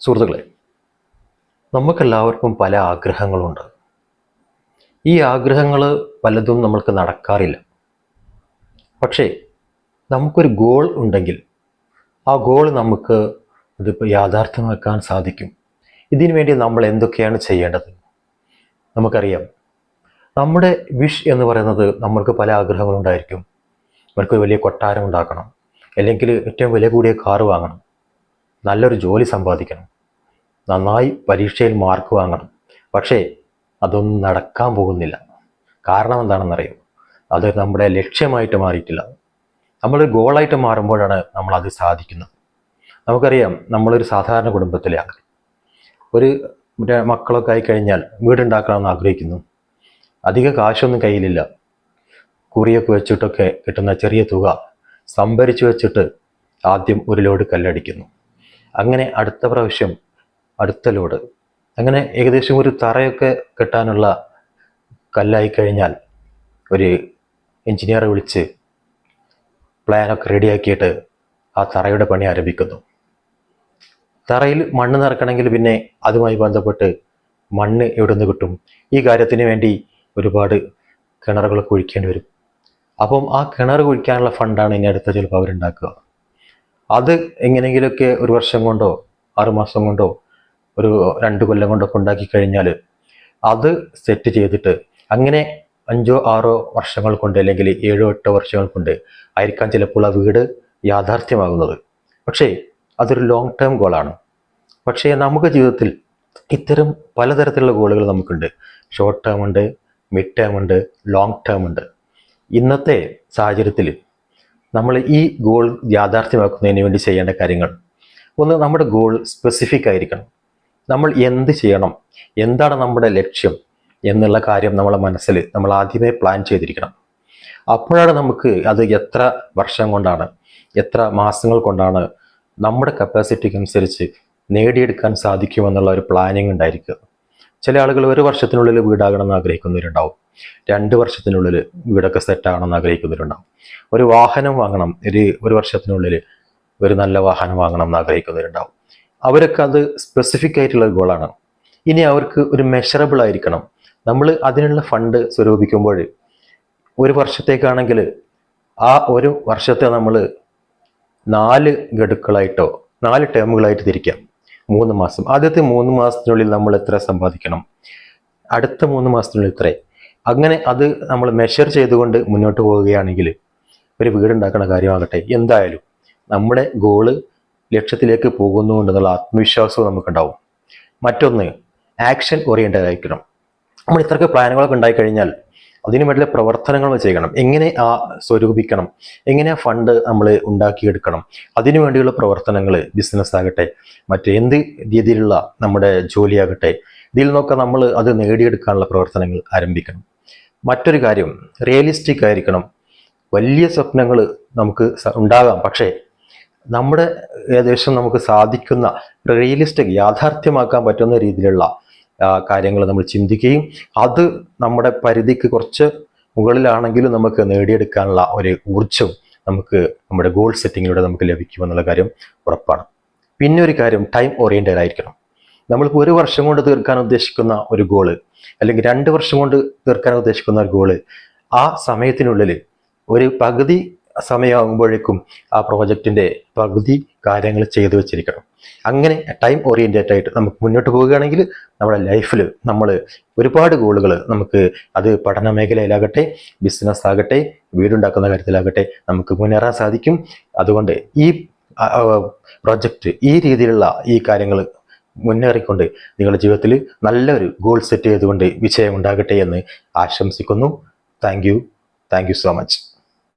സുഹൃത്തുക്കളെ നമുക്കെല്ലാവർക്കും പല ആഗ്രഹങ്ങളുണ്ട്. ഈ ആഗ്രഹങ്ങൾ പലതും നമ്മൾക്ക് നടക്കാറില്ല. പക്ഷേ നമുക്കൊരു ഗോൾ ഉണ്ടെങ്കിൽ ആ ഗോൾ നമുക്ക് ഇതിപ്പോൾ യാഥാർത്ഥ്യമാക്കാൻ സാധിക്കും. ഇതിനു വേണ്ടി നമ്മൾ എന്തൊക്കെയാണ് ചെയ്യേണ്ടത്? നമുക്കറിയാം നമ്മുടെ വിഷ് എന്ന് പറയുന്നത് നമ്മൾക്ക് പല ആഗ്രഹങ്ങളുണ്ടായിരിക്കും. നമുക്ക് വലിയ കൊട്ടാരം ഉണ്ടാക്കണം. അല്ലെങ്കിൽ ഏറ്റവും വില കൂടിയ കാറ് വാങ്ങണം. നല്ലൊരു ജോലി സമ്പാദിക്കണം. നന്നായി പരീക്ഷയിൽ മാർക്ക് വാങ്ങണം. പക്ഷേ അതൊന്നും നടക്കാൻ പോകുന്നില്ല. കാരണം എന്താണെന്നറിയോ? അത് നമ്മുടെ ലക്ഷ്യമായിട്ട് മാറിയിട്ടില്ല. നമ്മളൊരു ഗോളായിട്ട് മാറുമ്പോഴാണ് നമ്മൾ സാധിക്കുന്നത്. നമുക്കറിയാം നമ്മളൊരു സാധാരണ കുടുംബത്തിലെ കുടുംബത്തിലാണ്. ഒരു മക്കളൊക്കെ ആയി കഴിഞ്ഞാൽ വീടുണ്ടാക്കണമെന്ന് ആഗ്രഹിക്കുന്നു. അധിക കാശൊന്നും കയ്യിലില്ല. കുറിയൊക്കെ വെച്ചിട്ടൊക്കെ കിട്ടുന്ന ചെറിയ തുക സംഭരിച്ചു വെച്ചിട്ട് ആദ്യം ഒരു ലോഡ് കല്ലടിക്കുന്നു. അങ്ങനെ അടുത്ത പ്രാവശ്യം അടുത്ത ലോഡ്. അങ്ങനെ ഏകദേശം ഒരു തറയൊക്കെ കെട്ടാനുള്ള കല്ലായി കഴിഞ്ഞാൽ ഒരു എഞ്ചിനീയറെ വിളിച്ച് പ്ലാനൊക്കെ റെഡിയാക്കിയിട്ട് ആ തറയുടെ പണി ആരംഭിക്കുന്നു. തറയിൽ മണ്ണ് നിറക്കണമെങ്കിൽ പിന്നെ അതുമായി ബന്ധപ്പെട്ട് മണ്ണ് എവിടെ നിന്ന് കിട്ടും? ഈ കാര്യത്തിന് വേണ്ടി ഒരുപാട് കിണറുകളൊക്കെ ഒഴിക്കേണ്ടി വരും. അപ്പം ആ കിണർ കുഴിക്കാനുള്ള ഫണ്ടാണ് ഇനി അടുത്ത ചിലപ്പോൾ അവരുണ്ടാക്കുക. അത് എങ്ങനെയെങ്കിലുമൊക്കെ ഒരു വർഷം കൊണ്ടോ ആറുമാസം കൊണ്ടോ ഒരു രണ്ട് കൊല്ലം കൊണ്ടൊക്കെ ഉണ്ടാക്കി കഴിഞ്ഞാൽ അത് സെറ്റ് ചെയ്തിട്ട് അങ്ങനെ അഞ്ചോ ആറോ വർഷങ്ങൾ കൊണ്ട് അല്ലെങ്കിൽ ഏഴോ എട്ടോ വർഷങ്ങൾ കൊണ്ട് ആയിരിക്കാം ചിലപ്പോൾ ആ വീട് യാഥാർത്ഥ്യമാകുന്നത്. പക്ഷേ അതൊരു ലോങ് ടേം ഗോളാണ് പക്ഷേ നമുക്ക് ജീവിതത്തിൽ ഇത്തരം പലതരത്തിലുള്ള ഗോളുകൾ നമുക്കുണ്ട്. ഷോർട്ട് ടേം ഉണ്ട് മിഡ് ടേം ഉണ്ട് ലോങ് ടേം ഉണ്ട്. ഇന്നത്തെ സാഹചര്യത്തിൽ നമ്മൾ ഈ ഗോൾ യാഥാർത്ഥ്യമാക്കുന്നതിന് വേണ്ടി ചെയ്യേണ്ട കാര്യങ്ങൾ. ഒന്ന് നമ്മുടെ ഗോൾ സ്പെസിഫിക് ആയിരിക്കണം. നമ്മൾ എന്ത് ചെയ്യണം? എന്താണ് നമ്മുടെ ലക്ഷ്യം? എന്നുള്ള കാര്യം നമ്മളെ മനസ്സിൽ നമ്മൾ ആദ്യമേ പ്ലാൻ ചെയ്തിരിക്കണം. അപ്പോഴാണ് നമുക്ക് അത് എത്ര വർഷം കൊണ്ടാണ് എത്ര മാസങ്ങൾ കൊണ്ടാണ് നമ്മുടെ കപ്പാസിറ്റിക്ക് അനുസരിച്ച് നേടിയെടുക്കാൻ സാധിക്കുമെന്നുള്ള ഒരു പ്ലാനിങ് ഉണ്ടായിരിക്കുക. ചില ആളുകൾ ഒരു വർഷത്തിനുള്ളിൽ വീടാകണമെന്ന് ആഗ്രഹിക്കുന്നവരുണ്ടാവും. രണ്ട് വർഷത്തിനുള്ളിൽ വീടൊക്കെ സെറ്റ് ആകണമെന്ന് ആഗ്രഹിക്കുന്നവരുണ്ടാവും. ഒരു വാഹനം വാങ്ങണം ഒരു ഒരു വർഷത്തിനുള്ളിൽ ഒരു നല്ല വാഹനം വാങ്ങണം എന്ന് ആഗ്രഹിക്കുന്നവരുണ്ടാവും. അവരൊക്കെ അത് സ്പെസിഫിക് ആയിട്ടുള്ള ഗോളാണ് ഇനി അവർക്ക് ഒരു മെഷറബിൾ ആയിരിക്കണം. നമ്മൾ അതിനുള്ള ഫണ്ട് സ്വരൂപിക്കുമ്പോൾ ഒരു വർഷത്തേക്കാണെങ്കിൽ ആ ഒരു വർഷത്തെ നമ്മൾ നാല് ഗഡുക്കളായിട്ടോ നാല് ടേമുകളായിട്ട് തിരിക്കാം. മൂന്ന് മാസം. ആദ്യത്തെ മൂന്ന് മാസത്തിനുള്ളിൽ നമ്മൾ എത്ര സമ്പാദിക്കണം? അടുത്ത മൂന്ന് മാസത്തിനുള്ളിൽ ഇത്രേ. അങ്ങനെ അത് നമ്മൾ മെഷർ ചെയ്തുകൊണ്ട് മുന്നോട്ട് പോവുകയാണെങ്കിൽ ഒരു വീടുണ്ടാക്കുന്ന കാര്യമാകട്ടെ എന്തായാലും നമ്മുടെ ഗോൾ ലക്ഷ്യത്തിലേക്ക് പോകുന്നു എന്നുള്ള ആത്മവിശ്വാസവും നമുക്കുണ്ടാവും. മറ്റൊന്ന് ആക്ഷൻ ഓറിയന്റഡ് ആയിരിക്കണം. നമ്മൾ ഇത്രയൊക്കെ പ്ലാനുകളൊക്കെ ഉണ്ടായി കഴിഞ്ഞാൽ അതിനു വേണ്ടിയുള്ള പ്രവർത്തനങ്ങൾ ചെയ്യണം. എങ്ങനെ ആ സ്വരൂപിക്കണം? എങ്ങനെ ആ ഫണ്ട് നമ്മൾ ഉണ്ടാക്കിയെടുക്കണം? അതിനു വേണ്ടിയുള്ള പ്രവർത്തനങ്ങൾ ബിസിനസ് ആകട്ടെ മറ്റ് എന്ത് രീതിയിലുള്ള നമ്മുടെ ജോലിയാകട്ടെ ഇതിൽ നിന്നൊക്കെ നമ്മൾ അത് നേടിയെടുക്കാനുള്ള പ്രവർത്തനങ്ങൾ ആരംഭിക്കണം. മറ്റൊരു കാര്യം റിയലിസ്റ്റിക് ആയിരിക്കണം. വലിയ സ്വപ്നങ്ങൾ നമുക്ക് ഉണ്ടാകാം. പക്ഷേ നമ്മുടെ ഏകദേശം നമുക്ക് സാധിക്കുന്ന റിയലിസ്റ്റിക് യാഥാർത്ഥ്യമാക്കാൻ പറ്റുന്ന രീതിയിലുള്ള കാര്യങ്ങൾ നമ്മൾ ചിന്തിക്കുകയും അത് നമ്മുടെ പരിധിക്ക് കുറച്ച് മുകളിലാണെങ്കിലും നമുക്ക് നേടിയെടുക്കാനുള്ള ഒരു ഊർജം നമുക്ക് നമ്മുടെ ഗോൾ സെറ്റിങ്ങിലൂടെ നമുക്ക് ലഭിക്കുമെന്നുള്ള കാര്യം ഉറപ്പാണ്. പിന്നെ ഒരു കാര്യം ടൈം ഓറിയന്റഡ് ആയിരിക്കണം. നമ്മളിപ്പോൾ ഒരു വർഷം കൊണ്ട് തീർക്കാൻ ഉദ്ദേശിക്കുന്ന ഒരു ഗോൾ അല്ലെങ്കിൽ രണ്ട് വർഷം കൊണ്ട് തീർക്കാൻ ഉദ്ദേശിക്കുന്ന ഒരു ഗോൾ ആ സമയത്തിനുള്ളിൽ ഒരു പകുതി സമയമാകുമ്പോഴേക്കും ആ പ്രോജക്റ്റിന്റെ പകുതി കാര്യങ്ങൾ ചെയ്തു വെച്ചിരിക്കണം. അങ്ങനെ ടൈം ഓറിയന്റഡ് ആയിട്ട് നമുക്ക് മുന്നോട്ട് പോവുകയാണെങ്കിൽ നമ്മുടെ ലൈഫിൽ നമ്മൾ ഒരുപാട് ഗോളുകൾ നമുക്ക് അത് പഠന മേഖലയിലാകട്ടെ ബിസിനസ് ആകട്ടെ വീടുണ്ടാക്കുന്ന കാര്യത്തിലാകട്ടെ നമുക്ക് മുന്നേറാൻ സാധിക്കും. അതുകൊണ്ട് ഈ പ്രൊജക്റ്റ് ഈ രീതിയിലുള്ള ഈ കാര്യങ്ങൾ മുന്നേറിക്കൊണ്ട് നിങ്ങളുടെ ജീവിതത്തിൽ നല്ലൊരു ഗോൾ സെറ്റ് ചെയ്തുകൊണ്ട് വിജയം ഉണ്ടാകട്ടെ എന്ന് ആശംസിക്കുന്നു. Thank you thank you so much